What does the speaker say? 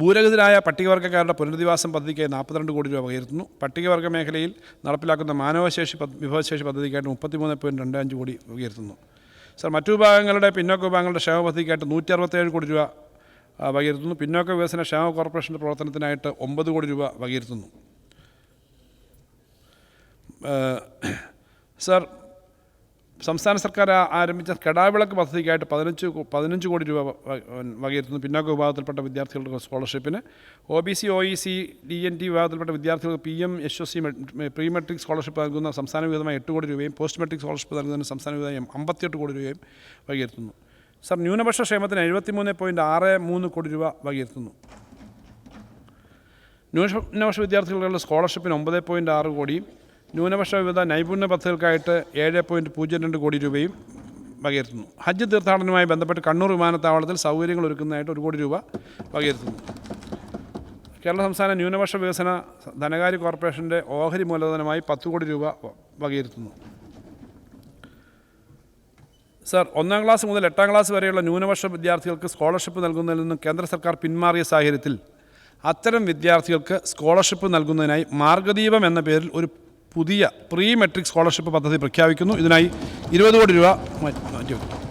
ഭൂരഹിതരായ പട്ടികവർഗക്കാരുടെ പുനരധിവാസം പദ്ധതിക്ക് നാൽപ്പത്തിരണ്ട് കോടി രൂപ വകയിരുത്തുന്നു പട്ടികവർഗ മേഖലയിൽ നടപ്പിലാക്കുന്ന മാനവശേഷി വിഭവശേഷി പദ്ധതിക്കായിട്ട് മുപ്പത്തിമൂന്ന് പോയിന്റ് രണ്ട് അഞ്ച് കോടി വകയിരുത്തുന്നു സർ മറ്റു വിഭാഗങ്ങളുടെ പിന്നോക്ക വിഭാഗങ്ങളുടെ ക്ഷേമ പദ്ധതിക്കായിട്ട് നൂറ്റി അറുപത്തേഴ് കോടി രൂപ വകയിരുത്തുന്നു. പിന്നോക്ക വികസന ക്ഷേമ കോർപ്പറേഷന്റെ പ്രവർത്തനത്തിനായിട്ട് ഒമ്പത് കോടി രൂപ വകയിരുത്തുന്നു. സർ സംസ്ഥാന സർക്കാർ ആരംഭിച്ച കടാവിളക്ക് പദ്ധതിക്കായിട്ട് പതിനഞ്ച് പതിനഞ്ച് കോടി രൂപ വകയിരുത്തുന്നു. പിന്നാക്ക വിഭാഗത്തിൽപ്പെട്ട വിദ്യാർത്ഥികളുടെ സ്കോളർഷിപ്പിന്. O B C O E C D N T വിഭാഗത്തിൽപ്പെട്ട വിദ്യാർത്ഥികൾക്ക് P M S S C pre matric scholarship നൽകുന്ന സംസ്ഥാന വിഹിതമായി എട്ട് കോടി രൂപയും പോസ്റ്റ് മെട്രിക് സ്കോളർഷിപ്പ് നൽകുന്ന സംസ്ഥാന വിഹിതമായി അമ്പത്തിയെട്ട് കോടി രൂപയും വകയിരുത്തുന്നു. സർ ന്യൂനപക്ഷ ക്ഷേമത്തിന് എഴുപത്തിമൂന്ന് പോയിന്റ് ആറ് മൂന്ന് കോടി രൂപ വകയിരുത്തുന്നു. ന്യൂനപക്ഷ വിദ്യാർത്ഥികളുടെ സ്കോളർഷിപ്പിന് ഒമ്പത് പോയിന്റ് ആറ് കോടിയും ന്യൂനപക്ഷ വിവിധ നൈപുണ്യ പദ്ധതികൾക്കായിട്ട് ഏഴ് പോയിന്റ് പൂജ്യം രണ്ട് കോടി രൂപയും വകയിരുത്തുന്നു. ഹജ്ജ് തീർത്ഥാടനവുമായി ബന്ധപ്പെട്ട് കണ്ണൂർ വിമാനത്താവളത്തിൽ സൗകര്യങ്ങൾ ഒരുക്കുന്നതായിട്ട് ഒരു കോടി രൂപ വകയിരുത്തുന്നു. കേരള സംസ്ഥാന ന്യൂനപക്ഷ വികസന ധനകാര്യ കോർപ്പറേഷന്റെ ഓഹരി മൂലധനമായി പത്ത് കോടി രൂപ വകയിരുത്തുന്നു. സർ ഒന്നാം ക്ലാസ് മുതൽ എട്ടാം ക്ലാസ് വരെയുള്ള ന്യൂനപക്ഷ വിദ്യാർത്ഥികൾക്ക് സ്കോളർഷിപ്പ് നൽകുന്നതിൽ നിന്നും കേന്ദ്ര സർക്കാർ പിന്മാറിയ സാഹചര്യത്തിൽ അത്തരം വിദ്യാർത്ഥികൾക്ക് സ്കോളർഷിപ്പ് നൽകുന്നതിനായി മാർഗദീപം എന്ന പേരിൽ ഒരു പുതിയ പ്രീ മെട്രിക് സ്കോളർഷിപ്പ് പദ്ധതി പ്രഖ്യാപിക്കുന്നു. ഇതിനായി ഇരുപത് കോടി രൂപ മാറ്റി മാറ്റിവെക്കും